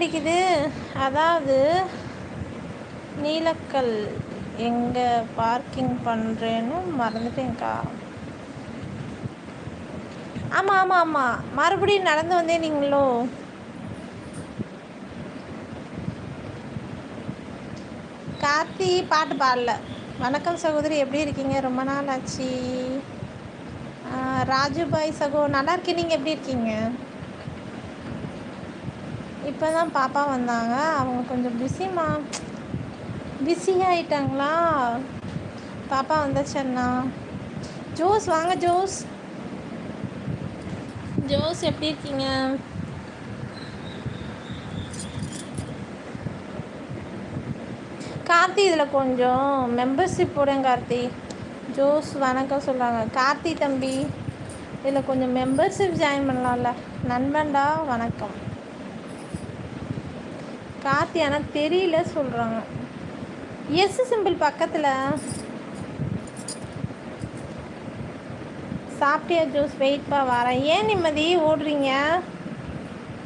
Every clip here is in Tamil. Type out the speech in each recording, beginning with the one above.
கிடைக்குது அதாவது நீலக்கல் எங்கே பார்க்கிங் பண்ணுறேன்னு மறந்துட்டேங்க்கா ஆமாம் ஆமாம் ஆமாம் மறுபடியும் நடந்து வந்தே நீங்களோ? கார்த்தி பாட்டு பாடல. வணக்கம் சகோதரி எப்படி இருக்கீங்க? ரொம்ப நாள் ஆச்சு. ராஜுபாய் சகோ நல்லா இருக்கேன். நீங்கள் எப்படி இருக்கீங்க? இப்போ தான் பாப்பா வந்தாங்க. அவங்க கொஞ்சம் பிஸிமா பிஸி ஆகிட்டாங்களா பாப்பா வந்தாச்சண்ணா ஜோஸ் வாங்க ஜோஸ். ஜோஸ் எப்படி இருக்கீங்க? கார்த்தி இதில் கொஞ்சம் மெம்பர்ஷிப் போடுங்க கார்த்தி. ஜோஸ் வணக்கம் சொல்கிறாங்க கார்த்தி தம்பி இதில் கொஞ்சம் மெம்பர்ஷிப் ஜாயின் பண்ணலாம்ல. நண்பன்டா வணக்கம். கார்த்தி ஆனால் தெரியல சொல்கிறாங்க எஸ் சிம்பிள் பக்கத்தில் சாப்பிட்டியா ஜூஸ் வெயிட்பா வரேன். ஏன் நிம்மதி? ஓடுறீங்க?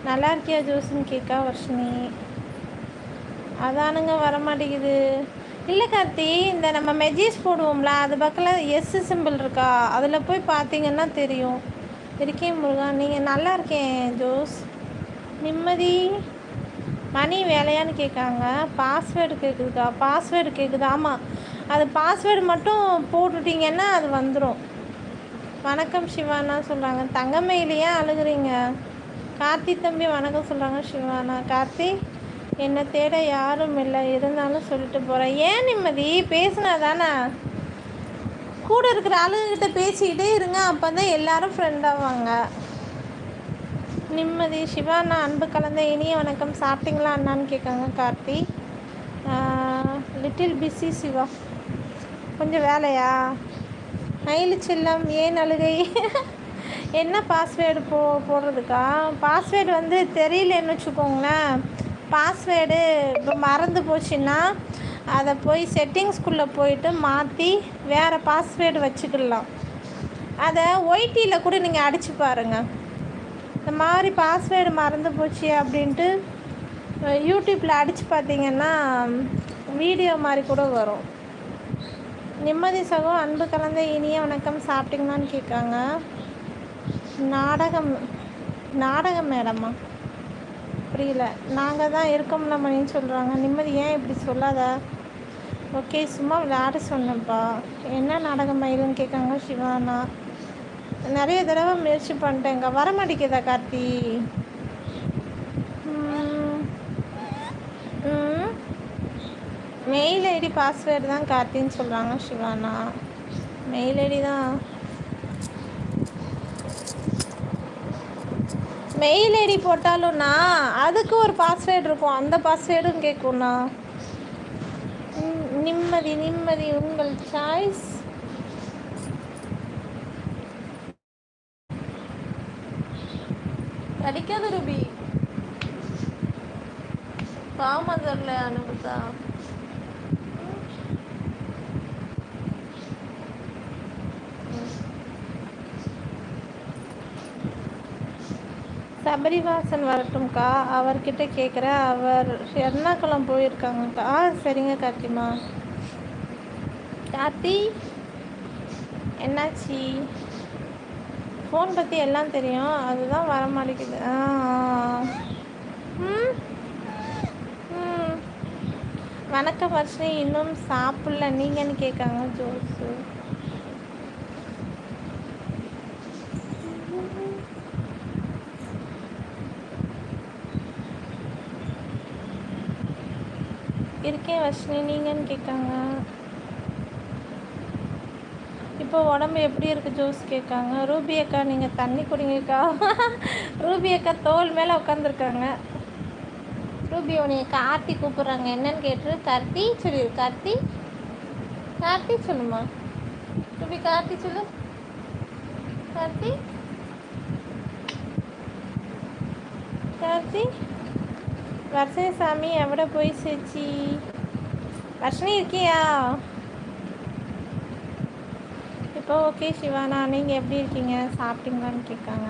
நல்லா இருக்கியா ஜூஸ்ன்னு கேட்கா வர்ஷினி. அதானுங்க வர மாட்டேங்குது இல்லை கார்த்தி இந்த நம்ம மெஜிஸ் போடுவோம்ல அது பக்கத்தில் எஸ் சிம்பிள் இருக்கா? அதில் போய் பார்த்தீங்கன்னா தெரியும். இருக்கேன் முருகா நீங்கள் நல்லா இருக்கேன் ஜோஸ் நிம்மதி. மணி வேலையான்னு கேட்காங்க பாஸ்வேர்டு கேட்குதுக்கா பாஸ்வேர்டு கேட்குது ஆமாம் அது பாஸ்வேர்டு மட்டும் போட்டுட்டிங்கன்னா அது வந்துடும் வணக்கம் சிவானா சொல்கிறாங்க தங்கமையிலேயே அழுகுறீங்க. கார்த்தி தம்பி வணக்கம் சொல்கிறாங்க சிவானா. கார்த்தி என்னை தேட யாரும் இல்லை. இருந்தாலும் சொல்லிட்டு போகிறேன் ஏன் நிம்மதி? பேசுனா தானே கூட இருக்கிற ஆளுங்கிட்ட பேசிக்கிட்டே இருங்க. அப்போ தான் எல்லோரும் ஃப்ரெண்ட் ஆவாங்க. நிம்மதி சிவா நான் அன்பு கலந்த இனிய வணக்கம். சாப்பிட்டீங்களா அண்ணான்னு கேட்காங்க கார்த்தி. Little busy Siva. கொஞ்சம் வேலையா? மயில் செல்லம் ஏன் அழுகை? என்ன பாஸ்வேர்டு போ போடுறதுக்கா? பாஸ்வேர்டு வந்து தெரியலன்னு வச்சுக்கோங்களேன். பாஸ்வேர்டு இப்போ மறந்து போச்சுன்னா அதை போய் செட்டிங்ஸ்குள்ளே போயிட்டு மாற்றி வேறு பாஸ்வேர்டு வச்சுக்கலாம். அதை ஒய்டியில் கூட நீங்கள் அடித்து பாருங்கள் இந்த மாதிரி பாஸ்வேர்டு மறந்து போச்சு அப்படின்ட்டு யூடியூப்பில் அடித்து பார்த்தீங்கன்னா வீடியோ மாதிரி கூட வரும். நிம்மதி சகம் அன்பு கலந்த இனிய வணக்கம் சாப்பிட்டீங்களான்னு கேட்காங்க. நாடகம் நாடகம் மேடமா? புரியல. நாங்கள் தான் இருக்கோம்ல மணின்னு சொல்கிறாங்க நிம்மதி ஏன் இப்படி சொல்லாத? ஓகே சும்மா விளையாட சொன்னேன்ப்பா. என்ன நாடகம் மயிலுன்னு கேட்காங்க சிவானா? நிறைய தடவை முயற்சி பண்ணிட்டேங்க வர மாட்டேங்குதா கார்த்தி? மெயில் ஐடி பாஸ்வேர்டு தான் கார்த்தின்னு சொல்கிறாங்க சிவானா. மெயில் ஐடி தான். மெயில் ஐடி போட்டாலும்ண்ணா அதுக்கு ஒரு பாஸ்வேர்டு இருக்கும். அந்த பாஸ்வேர்டும் கேட்கும்ண்ணா. நிம்மதி நிம்மதி உங்கள் சாய்ஸ். கடிக்காத ரூபி. பாமதர்ல அனுபுதா. சபரிவாசன் வரட்டும்க்கா. அவர்கிட்ட கேட்குறேன் அவர் எர்ணாகுளம் போயிருக்காங்கக்கா. ஆ சரிங்க கார்த்திமா. கார்த்தி என்னாச்சு? ஃபோன் பற்றி எல்லாம் தெரியும். அதுதான் வர மாட்டேங்குது ஆ. ம். ம். வணக்கம் வர்ஷினி இன்னும் சாப்பிடல. நீங்கன்னு கேட்காங்க ஜோஸு இருக்கேன் வர்ஷினி நீங்கன்னு கேட்காங்க? இப்போ உடம்பு எப்படி இருக்குது ஜூஸ் கேட்காங்க. ரூபி அக்கா நீங்கள் தண்ணி குடிங்கக்கா. ரூபி அக்கா தோல் மேலே உட்காந்துருக்காங்க ரூபி உனைய கார்த்தி கூப்பிட்றாங்க. என்னன்னு கேட்டு கார்த்தி சொல்லிடு கார்த்தி. கார்த்தி சொல்லுமா? ரூபி கார்த்தி சொல்லு. கார்த்தி. கார்த்தி. வருஷசாமி சாமி எവിടെ போய் சேச்சி? வர்ஷனி இருக்கியா? இப்போ ஓகே சிவானா நீங்கள் எப்படி இருக்கீங்க? சாப்பிட்டீங்களான்னு கேட்காங்க.